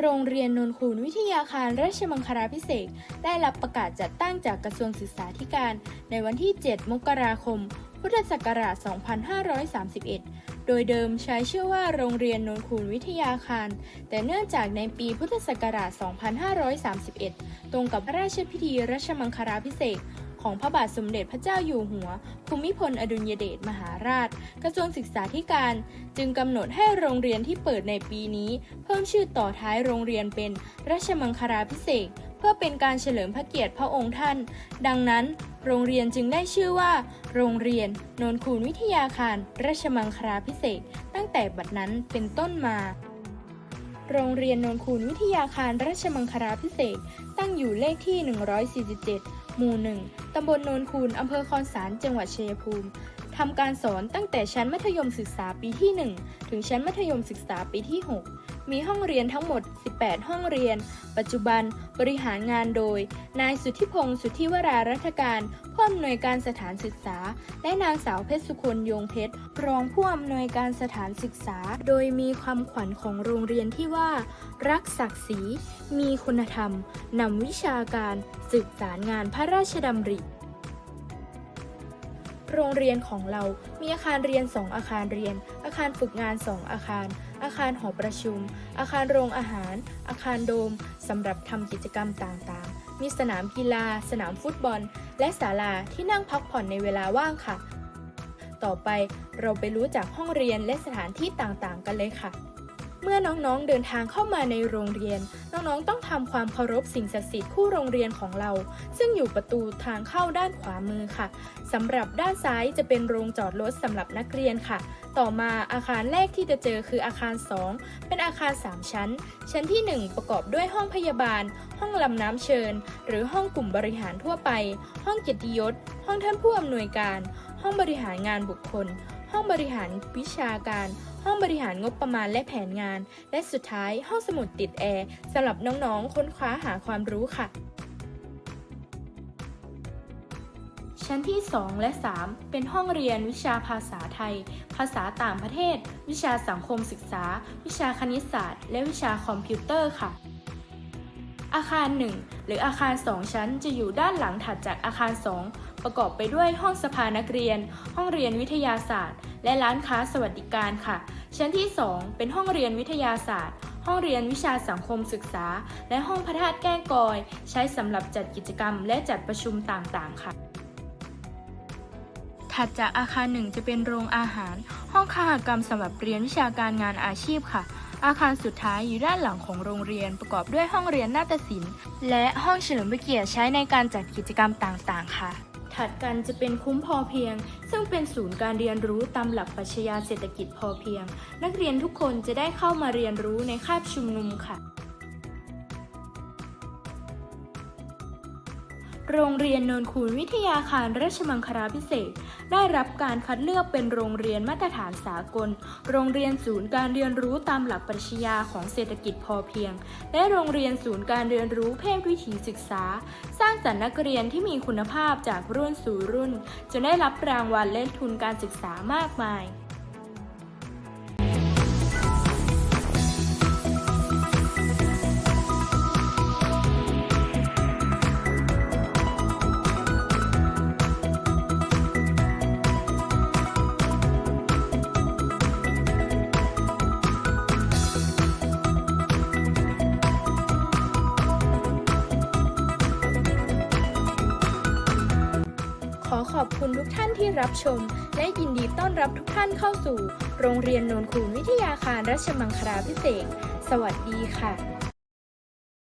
โรงเรียนนนคูนวิทยาคารราชมังคลาพิเศษได้รับประกาศจัดตั้งจากกระทรวงศึกษาธิการ ในวันที่ 7 มกราคม พุทธศักราช 2531 โดยเดิมใช้ชื่อว่าโรงเรียนนนคูนวิทยาคาร แต่เนื่องจากในปีพุทธศักราช 2531 ตรงกับพระราชพิธีรัชมังคลาพิเศษ ของพระบาทสมเด็จพระเจ้าอยู่หัว ภูมิพลอดุลยเดชมหาราช กระทรวงศึกษาธิการ จึงกำหนดให้โรงเรียนที่เปิดในปีนี้ เพิ่มชื่อต่อท้ายโรงเรียนเป็นราชมังคลาพิเศษเพื่อเป็นการเฉลิมพระเกียรติพระองค์ท่าน ดังนั้น โรงเรียนจึงได้ชื่อว่า โรงเรียนนนคูนวิทยาคาร ราชมังคลาพิเศษตั้งแต่บัดนั้นเป็นต้นมาโรงเรียนนนคูนวิทยาคารราชมังคลาพิเศษตั้งอยู่เลขที่ 147 หมู่ 1 ตำบลโนนคูนอำเภอคอนสาร จังหวัดชัยภูมิ ทำการสอนตั้งแต่ชั้นมัธยมศึกษาปีที่ 1 ถึงชั้นมัธยมศึกษาปีที่ 6 มีห้องเรียนทั้งหมด 18 ห้องเรียน ปัจจุบันบริหารงานโดย นายสุทธิพงศ์สุทธิวรารัฐการผู้อำนวยการสถานศึกษา และนางสาวเพชรสุคนยงเพชร รองผู้อำนวยการสถานศึกษา โดยมีความขวัญของโรงเรียนที่ว่า รักศักดิ์ศรีมีคุณธรรมนำวิชาการสืบสารงานพระราชดำริโรงเรียนของเรามีอาคารเรียน 2 อาคารเรียน อาคารฝึกงาน 2 อาคาร อาคารหอประชุม อาคารโรงอาหาร อาคารโดมสำหรับทำกิจกรรมต่างๆ มีสนามกีฬา สนามฟุตบอล และศาลาที่นั่งพักผ่อนในเวลาว่างค่ะ ต่อไปเราไปรู้จักห้องเรียนและสถานที่ต่างๆ กันเลยค่ะ เมื่อน้องๆเดินทางเข้ามาในโรงเรียน น้องๆต้องทำความเคารพสิ่งศักดิ์สิทธิ์คู่โรงเรียนของเรา ซึ่งอยู่ประตูทางเข้าด้านขวามือค่ะสำหรับด้านซ้ายจะเป็นโรงจอดรถสำหรับนักเรียนค่ะ ต่อมาอาคารแรกที่จะเจอคืออาคาร 2 เป็นอาคาร 3 ชั้น ชั้นที่ 1 ประกอบด้วยห้องพยาบาล ห้องลำน้ำเชิญ หรือห้องกลุ่มบริหารทั่วไป ห้องเกียรติยศ ห้องท่านผู้อำนวยการ ห้องบริหารงานบุคคล ห้องบริหารวิชาการ ห้องบริหารงบประมาณและแผนงาน และสุดท้ายห้องสมุดติดแอร์สำหรับน้องๆ ค้นคว้าหาความรู้ค่ะ ชั้นที่ 2 และ 3 เป็นห้องเรียนวิชาภาษาไทย ภาษาต่างประเทศ วิชาสังคมศึกษา วิชาคณิตศาสตร์ และวิชาคอมพิวเตอร์ค่ะ อาคาร 1 หรืออาคาร 2 ชั้นจะอยู่ด้านหลังถัดจากอาคาร 2 ประกอบไปด้วยห้องสภานักเรียน ห้องเรียนวิทยาศาสตร์ และร้านค้าสวัสดิการค่ะ ชั้นที่ 2 เป็นห้องเรียนวิทยาศาสตร์ ห้องเรียนวิชาสังคมศึกษา และห้องพระธาตุแก้งกอย ใช้สำหรับจัดกิจกรรมและจัดประชุมต่างๆ ค่ะถัดจากอาคารหนึ่งจะเป็นโรงอาหาร ห้องคหกรรมสำหรับเรียนวิชาการงานอาชีพค่ะ อาคารสุดท้ายอยู่ด้านหลังของโรงเรียนประกอบด้วยห้องเรียนนาฏศิลป์ และห้องเฉลิมพระเกียรติใช้ในการจัดกิจกรรมต่างๆ ค่ะ ถัดกันจะเป็นคุ้มพอเพียง ซึ่งเป็นศูนย์การเรียนรู้ตามหลักปรัชญาเศรษฐกิจพอเพียง นักเรียนทุกคนจะได้เข้ามาเรียนรู้ในคาบชุมนุมค่ะ โรงเรียนนนคูนวิทยาคารราชมังคลาพิเศษ ได้รับการคัดเลือกเป็นโรงเรียนมาตรฐานสากล โรงเรียนศูนย์การเรียนรู้ตามหลักปรัชญาของเศรษฐกิจพอเพียง และโรงเรียนศูนย์การเรียนรู้เพศวิถีศึกษา สร้างสรรค์นักเรียนที่มีคุณภาพจากรุ่นสู่รุ่นจนได้รับรางวัลและทุนการศึกษามากมาย อขอบคุณทุกท่านที่รับชม และยินดีต้อนรับทุกท่านเข้าสู่ โรงเรียนโนนคูนวิทยาคารรัชมังคลาพิเศษ สวัสดีค่ะ